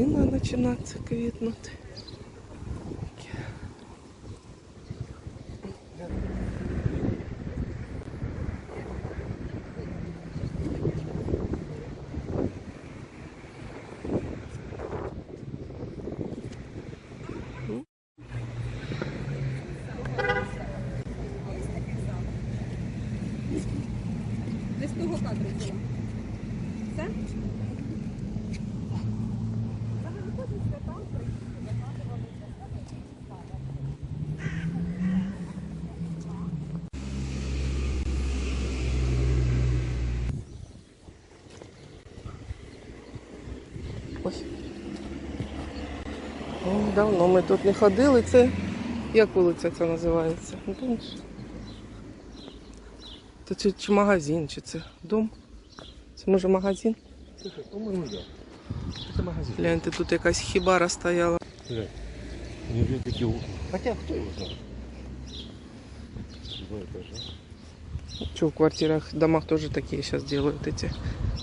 калина починається квітнути. давно ми тут не ходили. Це як вулиця це називається? Не помніш? Це чи, чи магазин, чи це дом? Це може магазин? Слушай, по-моему, да. Это магазин. Гляньте, тут якась хібара стояла. Глянь. Неужели такие окна? Хотя, кто его знает? Два этажа. Що в квартирах, домах теж такі зараз делают эти.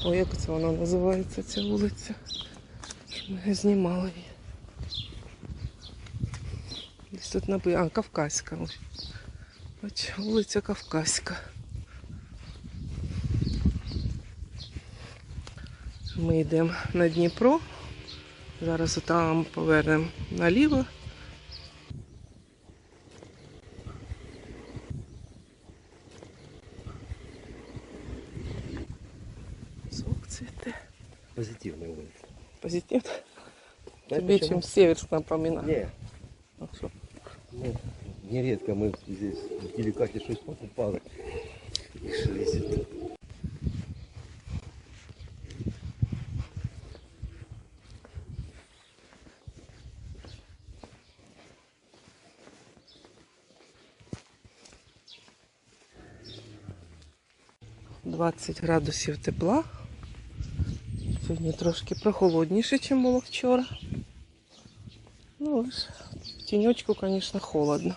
О, як це вона називається, ця вулиця? Що Ми знімали тут написано. А, Кавказька. Ось. Вулиця Кавказька. Ми йдемо на Дніпро. Зараз там повернемо наліво. Сок цвіте. Позитивная улица. Позитивно. Знаешь, Тебе почему? чем Северск напоминает. Ну, ну, нередко мы здесь в деликате что-то покупали. И шелестит. — 20 градусів тепла. Сьогодні трошки прохолодніше, ніж було вчора. Ну, тіньочку, звісно, холодно.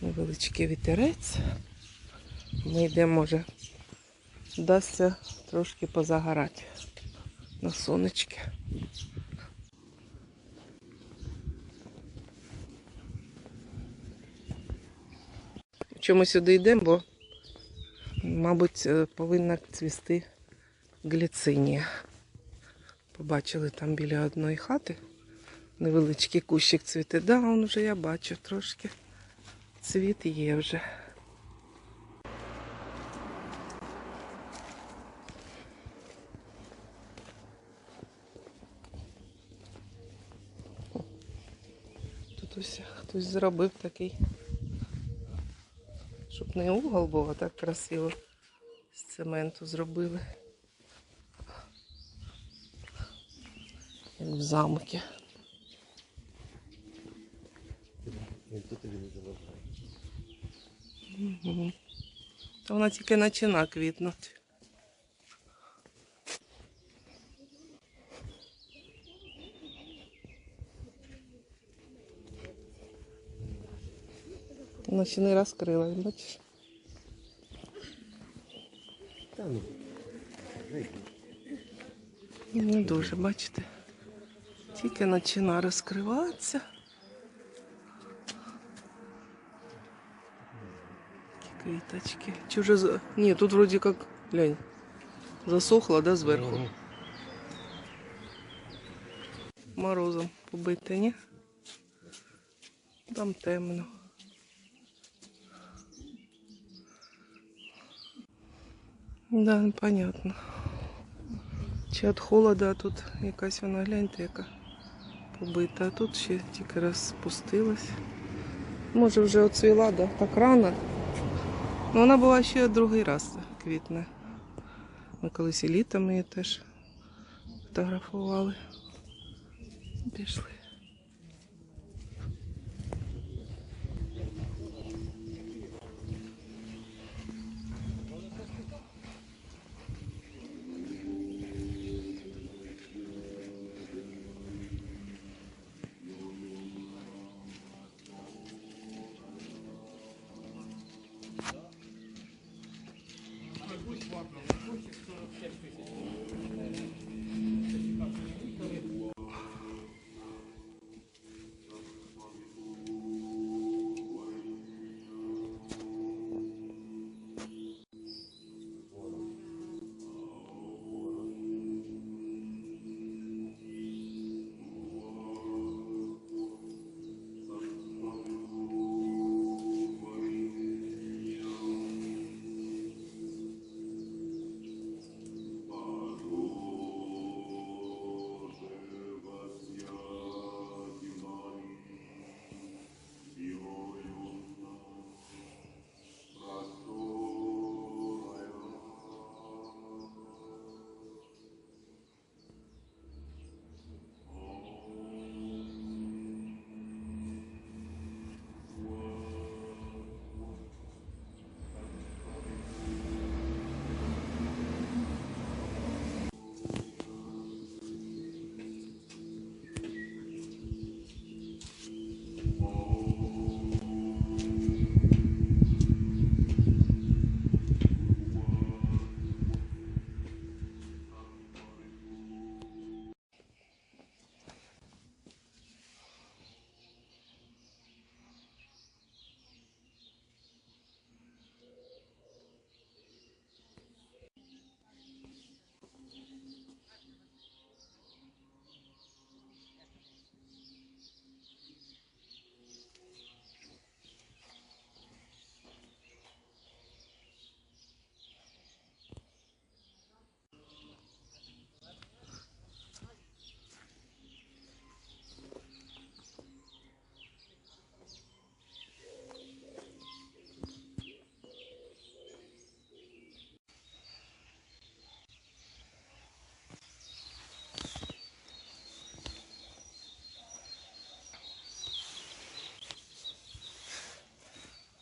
Невеличкий вітерець. Ми йдемо, може, вдасться трошки позагорати на сонечки. Чому сюди йдемо, бо, мабуть, е, повинна цвісти гліцинія. Побачили там біля одної хати невеличкий кущик цвіте. Да, он вже я бачу трошки. Цвіт є вже. Тут ось хтось зробив такий, щоб не угол був, а так красиво з цементу зробили. Як в замки. Тут или не заважает. Мгм. Та вона тільки почина квітнути. Вона ще не розкрила, бачиш? Ну, Не дуже, бачите. Тільки почина розкриватися. Квіточки. Чи вже за... Ні, тут вроді як, глянь, засохло, да, зверху. Мгм. Морозом побите, ні? Там темно. Да, непонятно. Чи від холода, а тут якась вона, гляньте, яка побита. А тут ще тільки раз спустилась. Може вже оцвіла, да? Так рано. Ну, вона була ще другий раз квітне. Ми колись і літом її теж фотографували. Пішли.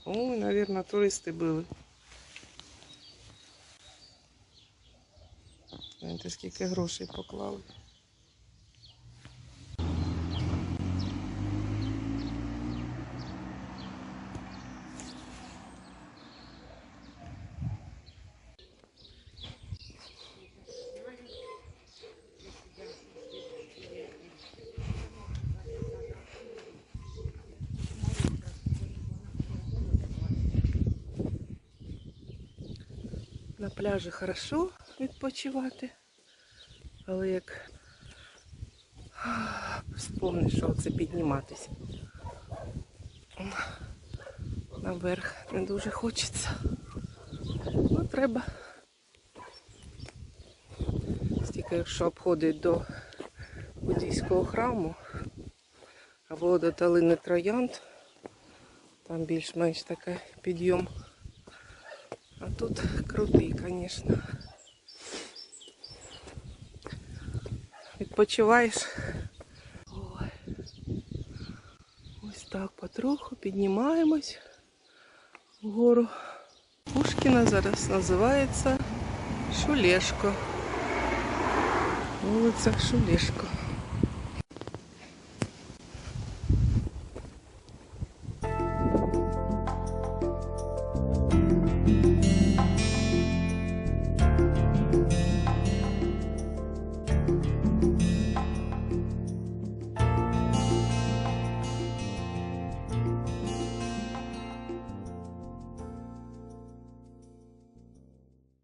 Ой, мабуть, туристи були. Знаєте, скільки грошей поклали. На пляжі хорошо відпочивати, але як вспомниш, що це підніматися. Наверх не дуже хочеться. Ну, треба. Стільки, якщо обходить до буддійського храму або до долини Троянд, там більш-менш такий підйом. А тут крутий, звісно. Відпочиваєш. Ой. Ось так потроху піднімаємось вгору. Пушкіна зараз називається Шулешко. Вулиця Шулешко.